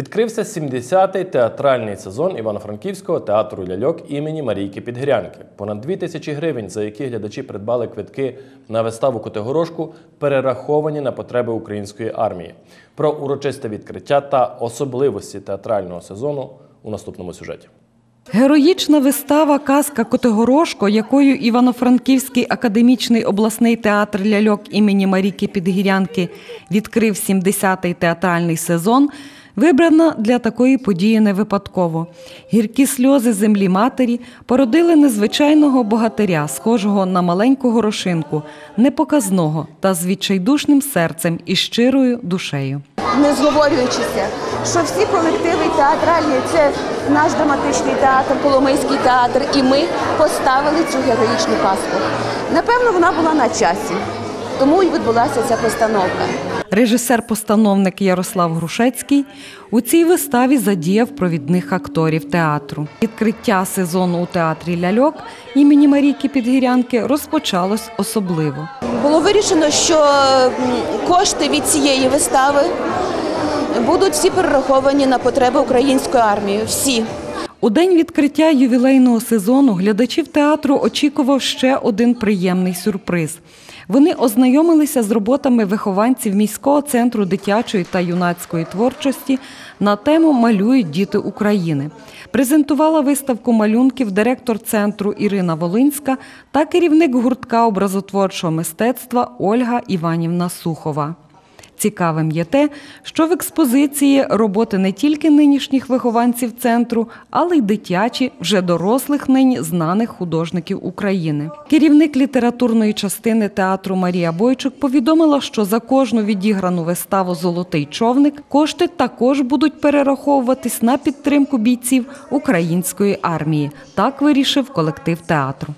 Відкрився 70-й театральний сезон Івано-Франківського театру ляльок імені Марійки Підгірянки. Понад 2 тисячі гривень, за які глядачі придбали квитки на виставу Котигорошку, перераховані на потреби української армії. Про урочисте відкриття та особливості театрального сезону у наступному сюжеті. Героїчна вистава Казка Котигорошко, якою Івано-Франківський академічний обласний театр ляльок імені Маріки Підгірянки відкрив 70-й театральний сезон, вибрана для такої події не випадково. Гіркі сльози землі матері породили незвичайного богатиря, схожого на маленьку горошинку, непоказного та з відчайдушним серцем і щирою душею. не зговорюючися, що всі колективи театральні це наш драматичний театр, Коломийський театр, і ми поставили цю героїчну казку. Напевно, вона була на часі, тому і відбулася ця постановка. Режисер-постановник Ярослав Грушецький у цій виставі задіяв провідних акторів театру. Відкриття сезону у театрі ляльок імені Марійки Підгірянки розпочалось особливо. Було вирішено, що кошти від цієї вистави будуть всі перераховані на потреби української армії. Всі. У день відкриття ювілейного сезону глядачів театру очікував ще один приємний сюрприз. Вони ознайомилися з роботами вихованців міського центру дитячої та юнацької творчості на тему Малюють діти України. Презентувала виставку малюнків директор центру Ірина Волинська та керівник гуртка образотворчого мистецтва Ольга Іванівна Сухова. Цікавим є те, що в експозиції роботи не тільки нинішніх вихованців центру, але й дитячі, вже дорослих нині знаних художників України. Керівник літературної частини театру Марія Бойчук повідомила, що за кожну відіграну виставу Золотий човник кошти також будуть перераховуватись на підтримку бійців української армії. Так вирішив колектив театру.